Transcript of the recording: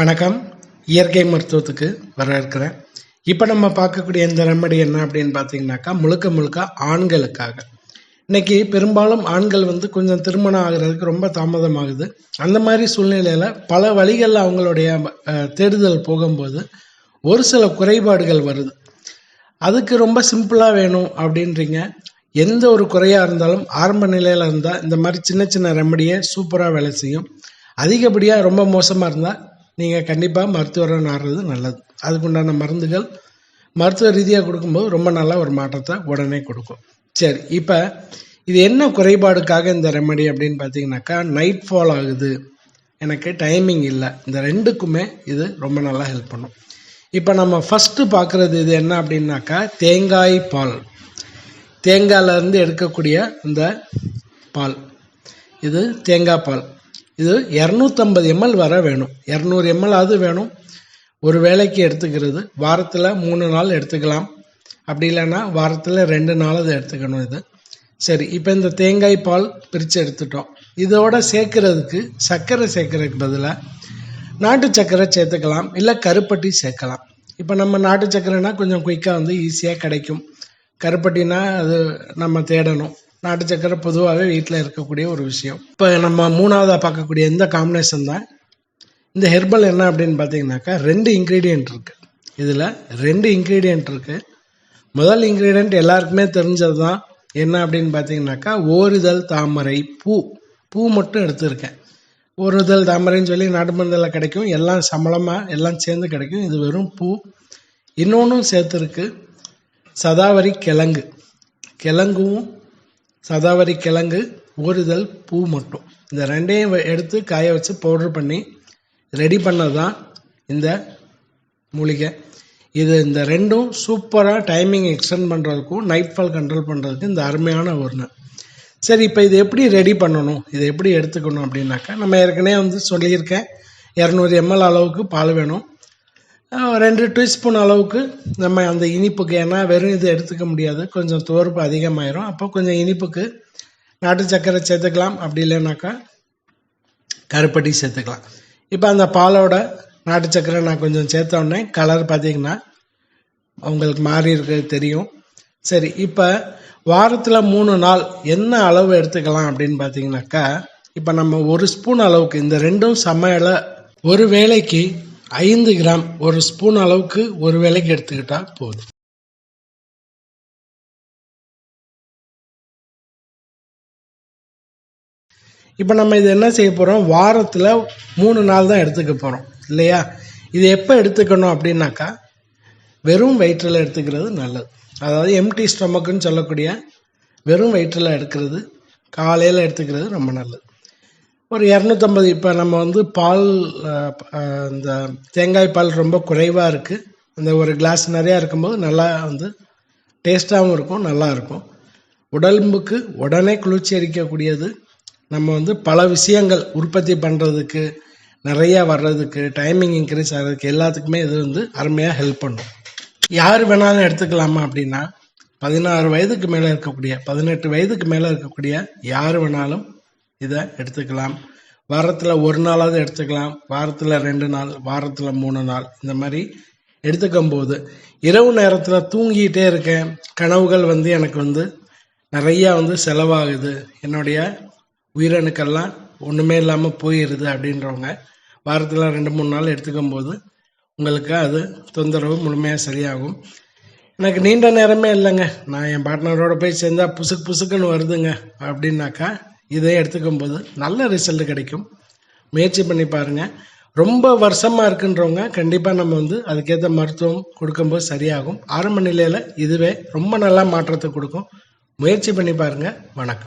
வணக்கம். இயற்கை மருத்துவத்துக்கு வர இருக்கிறேன் இப்போ நம்ம பார்க்கக்கூடிய இந்த ரெமடி என்ன அப்படின்னு பார்த்தீங்கன்னாக்கா முழுக்க முழுக்க ஆண்களுக்காக. இன்னைக்கு பெரும்பாலும் ஆண்கள் வந்து கொஞ்சம் திருமணம் ஆகிறதுக்கு ரொம்ப தாமதமாகுது. அந்த மாதிரி சூழ்நிலையில் பல வழிகளில் அவங்களுடைய தேடுதல் போகும்போது ஒரு சில குறைபாடுகள் வருது. அதுக்கு ரொம்ப சிம்பிளாக வேணும் அப்படின்றீங்க. எந்த ஒரு குறையாக இருந்தாலும் ஆரம்ப நிலையில் இருந்தால் இந்த மாதிரி சின்ன சின்ன ரெமடியை சூப்பராக வேலை செய்யும். அதிகப்படியாக ரொம்ப மோசமாக இருந்தால் நீங்கள் கண்டிப்பாக மருத்துவரை நாடுறது நல்லது. அதுக்குண்டான மருந்துகள் மருத்துவ ரீதியாக கொடுக்கும்போது ரொம்ப நல்லா ஒரு மாற்றத்தை உடனே கொடுக்கும். சரி இப்போ இது என்ன குறைபாடுக்காக இந்த ரெமடி அப்படின்னு பார்த்தீங்கன்னாக்கா நைட் ஃபால் ஆகுது. எனக்கு டைமிங் இல்லை. இந்த ரெண்டுக்குமே இது ரொம்ப நல்லா ஹெல்ப் பண்ணும். இப்போ நம்ம ஃபஸ்ட்டு பார்க்குறது இது என்ன அப்படின்னாக்கா தேங்காய் பால். தேங்காயிலேருந்து எடுக்கக்கூடிய இந்த பால். இது தேங்காய் பால். இது இரநூத்தம்பது எம்எல் வரை வேணும். இரநூறு எம்எல் ஆவது வேணும். ஒரு வேளைக்கு எடுத்துக்கிறது. வாரத்தில் மூணு நாள் எடுத்துக்கலாம். அப்படி இல்லைன்னா வாரத்தில் ரெண்டு நாள் அதை எடுத்துக்கணும் இது. சரி இப்போ இந்த தேங்காய் பால் பிரித்து எடுத்துட்டோம். இதோட சேர்க்கறதுக்கு சர்க்கரை சேர்க்கறதுக்கு பதிலாக நாட்டு சர்க்கரை சேர்த்துக்கலாம். இல்லை கருப்பட்டி சேர்க்கலாம். இப்போ நம்ம நாட்டு சர்க்கரைனா கொஞ்சம் குயிக்காக வந்து ஈஸியாக கிடைக்கும். கருப்பட்டினா அது நம்ம தேடணும். நாட்டு சக்கரை பொதுவாகவே வீட்டில் இருக்கக்கூடிய ஒரு விஷயம். இப்போ நம்ம மூணாவதாக பார்க்கக்கூடிய இந்த காம்பினேஷன் தான். இந்த ஹெர்பல் என்ன அப்படின்னு பார்த்தீங்கன்னாக்கா ரெண்டு இன்க்ரீடியன்ட் இருக்குது இதில் ரெண்டு இன்க்ரீடியன்ட் இருக்குது முதல் இன்க்ரீடியன்ட் எல்லாருக்குமே தெரிஞ்சது தான் என்ன அப்படின்னு பார்த்தீங்கன்னாக்கா ஓரிதழ் தாமரை பூ. பூ மட்டும் எடுத்திருக்கேன். ஓரிதழ் தாமரைன்னு சொல்லி நாட்டு மருந்தில் கிடைக்கும். எல்லாம் சம்பளமாக எல்லாம் சேர்ந்து கிடைக்கும். இது வெறும் பூ. இன்னொன்றும் சேர்த்துருக்கு சதாவரி கிழங்கு. கிழங்கும் சதாவரி கிழங்கு ஊறுதல் பூ மட்டும். இந்த ரெண்டையும் வ- எடுத்து காய வச்சு பவுடர் பண்ணி ரெடி பண்ணது தான் இந்த மூலிகை. இது இந்த ரெண்டும் சூப்பராக டைமிங் எக்ஸ்டெண்ட் பண்ணுறதுக்கும் நைட் ஃபால் கண்ட்ரோல் பண்ணுறதுக்கு இந்த அருமையான ஒன்று சரி இப்போ இது எப்படி ரெடி பண்ணணும்? இதை எப்படி எடுத்துக்கணும் அப்படின்னாக்கா நம்ம ஏற்கனவே வந்து சொல்லியிருக்கேன் இரநூறு எம்எல் அளவுக்கு பால் வேணும். ரெண்டு டீஸ்பூன் அளவுக்கு நம்ம அந்த இனிப்புக்கு ஏன்னா வெறும் இது எடுத்துக்க முடியாது. கொஞ்சம் துவர்ப்பு அதிகமாயிரும். அப்போ கொஞ்சம் இனிப்புக்கு நாட்டு சர்க்கரை சேர்த்துக்கலாம். அப்படி இல்லைனாக்கா கருப்பட்டி சேர்த்துக்கலாம். இப்போ அந்த பாலோட நாட்டு சர்க்கரை நான் கொஞ்சம் சேர்த்தோடனே கலர் பார்த்தீங்கன்னா உங்களுக்கு மாறி இருக்கிறது தெரியும். சரி இப்போ வாரத்தில் மூணு நாள் என்ன அளவு எடுத்துக்கலாம் அப்படின்னு பார்த்தீங்கன்னாக்கா இப்போ நம்ம ஒரு ஸ்பூன் அளவுக்கு இந்த ரெண்டும் சமையலை ஒரு வேளைக்கு ஐந்து கிராம் ஒரு ஸ்பூன் அளவுக்கு ஒரு வேலைக்கு எடுத்துக்கிட்டால் போதும். இப்போ நம்ம இது என்ன செய்ய போகிறோம் வாரத்தில் மூணு நாள் தான் எடுத்துக்க போகிறோம் இல்லையா? இது எப்போ எடுத்துக்கணும் அப்படின்னாக்கா வெறும் வயிற்றில் எடுத்துக்கிறது நல்லது. அதாவது எம்டி ஸ்டொமக்குன்னு சொல்லக்கூடிய வெறும் வயிற்றில் எடுக்கிறது காலையில் எடுத்துக்கிறது ரொம்ப நல்லது. ஒரு இரநூத்தம்பது இப்போ நம்ம வந்து பால் இந்த தேங்காய் பால் ரொம்ப குறைவாக இருக்குது அந்த ஒரு கிளாஸ் நிறையா இருக்கும்போது நல்லா வந்து டேஸ்ட்டாகவும் இருக்கும் நல்லா இருக்கும். உடம்புக்கு உடனே குளிர்ச்சி அளிக்கக்கூடியது. நம்ம வந்து பல விஷயங்கள் உற்பத்தி பண்ணுறதுக்கு நிறையா வர்றதுக்கு டைமிங் இன்க்ரீஸ் ஆகிறதுக்கு எல்லாத்துக்குமே இது வந்து அருமையாக ஹெல்ப் பண்ணும். யார் வேணாலும் எடுத்துக்கலாமா அப்படின்னா பதினாறு வயதுக்கு மேலே இருக்கக்கூடிய பதினெட்டு வயதுக்கு மேலே இருக்கக்கூடிய யார் வேணாலும் இதை எடுத்துக்கலாம். வாரத்தில் ஒரு நாளாவது எடுத்துக்கலாம். வாரத்தில் ரெண்டு நாள் வாரத்தில் மூணு நாள் இந்த மாதிரி எடுத்துக்கும் போது இரவு நேரத்தில் தூங்கிட்டே இருக்கேன். கனவுகள் வந்து எனக்கு வந்து நிறையா வந்து செலவாகுது. என்னுடைய உயிரணுக்கெல்லாம் ஒன்றுமே இல்லாமல் போயிடுது அப்படின்றவங்க வாரத்தில் ரெண்டு மூணு நாள் எடுத்துக்கும் போது உங்களுக்கு அது தொந்தரவு முழுமையாக சரியாகும். எனக்கு நீண்ட நேரமே இல்லைங்க. நான் என் பார்ட்னரோட போய் சேர்ந்தா புசுக்கு புசுக்குன்னு வருதுங்க. அப்படின்னாக்கா இதை எடுத்துக்கும் போது நல்ல ரிசல்ட் கிடைக்கும். முயற்சி பண்ணி பாருங்கள் ரொம்ப வருஷமாக இருக்குன்றவங்க கண்டிப்பாக நம்ம வந்து அதுக்கேற்ற மருத்துவம் கொடுக்கும்போது சரியாகும். ஆரம்ப நிலையில் இதுவே ரொம்ப நல்லா மாற்றத்தை கொடுக்கும். முயற்சி பண்ணி பாருங்கள் வணக்கம்.